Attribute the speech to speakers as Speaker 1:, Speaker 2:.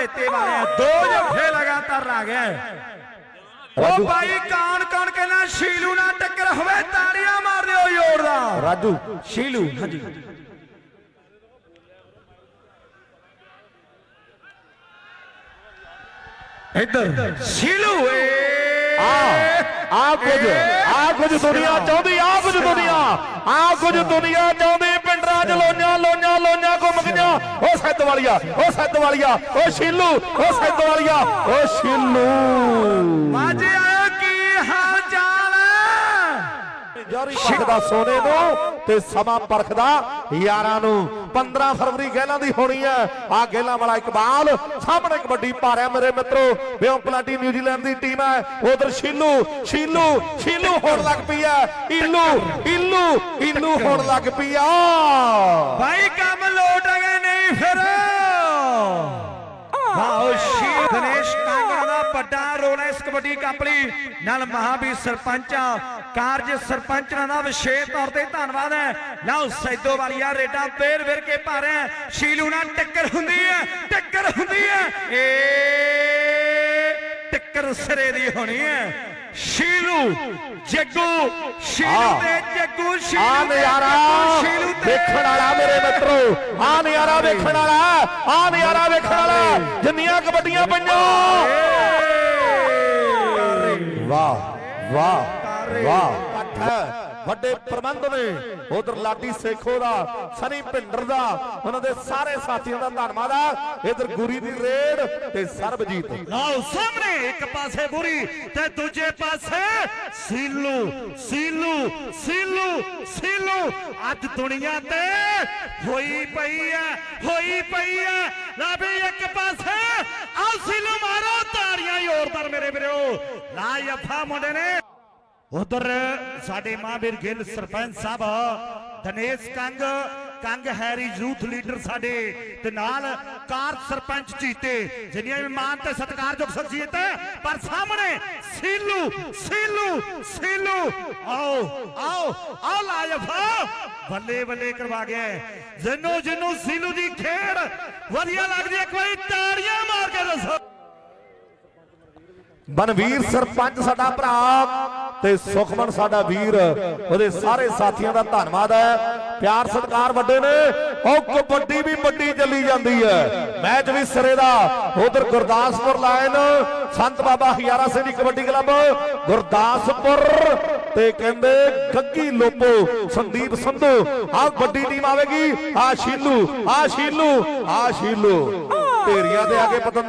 Speaker 1: ਰੇਤੇ ਵਾਲਿਆ ਦੋ ਜੱਫੇ ਲਗਾਤਾਰ ਲਾ ਗਿਆ ਉਹ
Speaker 2: ਰਾਜੂ।
Speaker 1: ਬਾਈ ਕਾਣ ਕਾਣ ਕੇ ਨਾ ਸ਼ੀਲੂ ਨਾਲ ਟੱਕਰ ਹੋਵੇ ਤਾੜੀਆਂ ਮਾਰ ਦਿਓ ਜ਼ੋਰਦਾਰ
Speaker 2: ਰਾਜੂ
Speaker 1: ਸ਼ੀਲੂ ਹਾਂਜੀ ਇੱਧਰ ਸ਼ੀਲੂ ਏ
Speaker 2: ਆ ਆ ਕੁਝ ਆ ਕੁਝ ਦੁਨੀਆ ਚਾਹੁੰਦੀ ਆ ਕੁਝ ਦੁਨੀਆ, ਆ ਕੁਝ ਦੁਨੀਆ ਚਾਹੁੰਦੀ ਪਿੰਡਰਾਂ ਚ ਲੋਈਆਂ ਲੋਈਆਂ ਲੋਈਆਂ ਘੁੰਮ ਗਈਆਂ ਉਹ ਸੈੱਦ ਵਾਲੀਆ ਉਹ ਸੈੱਦ ਵਾਲੀਆ ਉਹ ਸ਼ੀਲੂ, ਉਹ ਸੈੱਦ ਵਾਲੀਆ ਉਹ ਸ਼ੀਲੂ। ਜਾਰੀ ਸੋਨੇ ਨੂੰ ਤੇ ਸਮਾਂ ਪਰਖਦਾ ਯਾਰਾਂ ਨੂੰ। 15 ਫਰਵਰੀ ਗਹਿਲਾਂ ਦੀ ਹੋਣੀ ਹੈ। ਆ ਗਹਿਲਾਂ ਵਾਲਾ ਇਕਬਾਲ ਸਾਹਮਣੇ ਕਬੱਡੀ ਪਾ ਰਿਹਾ ਮੇਰੇ ਮਿੱਤਰੋ। ਵਿਓ ਪਲਾਟੀ ਨਿਊਜ਼ੀਲੈਂਡ ਦੀ ਟੀਮ ਹੈ। ਉਧਰ ਸ਼ੀਲੂ ਸ਼ੀਲੂ ਸ਼ੀਲੂ ਹੋਣ ਲੱਗ ਪਈ ਹੈ। ਇਲੂ ਇਲੂ ਇਲੂ ਹੋਣ ਲੱਗ ਪਈ ਆ।
Speaker 1: ਵੱਡਾ ਰੋਲ ਹੈ ਇਸ ਕਬੱਡੀ ਕੱਪ ਲਈ। ਨਾਲ ਮਹਾਵੀਰ ਸਰਪੰਚਾਂ ਕਾਰਜ ਸਰਪੰਚਾਂ ਦਾ ਵਿਸ਼ੇਸ਼ ਤੌਰ ਤੇ ਧੰਨਵਾਦ ਹੈ। ਲਓ ਸੈਦੋ ਵਾਲੀਆ ਰੇਡਾ ਫੇਰ ਫੇਰ ਕੇ ਪਾ ਰਿਹਾ। ਸ਼ੀਲੂ ਨਾਲ ਟੱਕਰ ਹੁੰਦੀ ਹੈ ਟੱਕਰ ਹੁੰਦੀ ਹੈ। ਏ ਟੱਕਰ ਸਿਰੇ ਦੀ ਹੋਣੀ ਹੈ। ਸ਼ੀਲੂ ਜੱਗੂ ਸ਼ੀਲੂ। ਤੇ ਜੱਗੂ ਸ਼ੀਲੂ
Speaker 2: ਆ ਨਜ਼ਾਰਾ ਵੇਖਣ ਵਾਲਾ ਮੇਰੇ ਮਿੱਤਰੋ। ਆ ਨਜ਼ਾਰਾ ਵੇਖਣ ਵਾਲਾ ਆ ਨਜ਼ਾਰਾ ਵੇਖਣ ਵਾਲਾ। ਜਿੰਨੀਆਂ ਕਬੱਡੀਆਂ ਪਈਆਂ। ਵਾਹ ਵਾਹ ਵਾਹ। ਵੱਡੇ ਪ੍ਰਬੰਧ ਨੇ। ਉਧਰ ਲਾਡੀ ਸੇਖੋ ਦਾ ਸਨੀ ਭਿੰਡਰ ਦਾ ਉਹਨਾਂ ਦੇ ਸਾਰੇ ਸਾਥੀਆਂ ਦਾ ਧੰਨਵਾਦ ਆ। ਇਧਰ ਗੁਰੀ ਦੀ ਰੇਡ ਤੇ ਸਰਬਜੀਤ।
Speaker 3: ਲਓ ਸਾਹਮਣੇ ਇੱਕ ਪਾਸੇ ਗੁਰੀ ਤੇ ਦੂਜੇ ਪਾਸੇ ਸੀਲੂ ਸੀਲੂ ਸੀਲੂ ਸੀਲੂ। ਅੱਜ ਦੁਨੀਆ ਤੇ ਹੋਈ ਪਈ ਹੈ ਹੋਈ ਪਈ ਹੈ। ਲੈ ਵੀ ਇੱਕ ਪਾਸੇ ਆ ਸੀਲੂ ਮਾਰੋ ਤਾੜੀਆਂ ਜ਼ੋਰਦਾਰ ਮੇਰੇ ਵੀਰੋ। ਲਾ ਯਫਾ ਮੁੰਡੇ ਨੇ। ਉਧਰ ਸਾਡੇ Mahavir Gill, sarpanch Sahib, Dinesh Kang Kang Harry, youth leader ਸਾਡੇ, ਤੇ ਨਾਲ ਕਾਰ ਸਰਪੰਚ ਜੀਤੇ, ਜਿੰਨੀਆਂ ਵੀ ਮਾਨ ਤੇ ਸਤਿਕਾਰਯੋਗ ਸ਼ਖਸੀਅਤ ਹੈ ਪਰ ਸਾਹਮਣੇ ਸੀਲੂ ਸੀਲੂ ਸੀਲੂ। ਆਓ ਆਓ ਆਓ ਲਾਇਫਾ ਬੱਲੇ ਬੱਲੇ ਕਰਵਾ ਗਿਆ ਜਿੰਨੂੰ ਜਿੰਨੂੰ ਸੀਲੂ ਦੀ ਖੇਡ ਵਧੀਆ ਲੱਗਦੀ ਇੱਕ ਵਾਰੀ ਤਾੜੀਆਂ ਮਾਰ ਕੇ ਦੱਸੋ।
Speaker 2: ਬਨਵੀਰ ਸਰਪੰਚ ਸਾਡਾ ਭਰਾ ਤੇ ਸੁਖਮਨ ਸਾਡਾ ਵੀਰ, ਉਹਦੇ ਸਾਰੇ ਸਾਥੀਆਂ ਦਾ ਧੰਨਵਾਦ ਹੈ। ਪਿਆਰ ਸਤਿਕਾਰ ਵੱਡੇ ਨੇ। ਉਹ ਕਬੱਡੀ ਵੀ ਵੱਡੀ ਚੱਲੀ ਜਾਂਦੀ ਹੈ। ਮੈਚ ਵੀ ਸਿਰੇ ਦਾ। ਉਧਰ ਗੁਰਦਾਸਪੁਰ ਲਾਇਨ। ਸੰਤ ਬਾਬਾ ਹਿਆਰਾ ਸਿੰਘ ਦੀ ਕਬੱਡੀ ਕਲੱਬ। ਗੁਰਦਾਸਪੁਰ ਤੇ ਕਹਿੰਦੇ ਗੱਗੀ ਲੋਪੋ ਸੰਦੀਪ ਸੰਧੂ। ਆ ਵੱਡੀ ਟੀਮ ਆਵੇਗੀ। ਆ ਸ਼ੀਲੂ ਆ ਸ਼ੀਲੂ ਆ ਸ਼ੀਲੂ। ਢੇਰੀਆਂ ਦੇ ਆਗੇ ਪਤਨ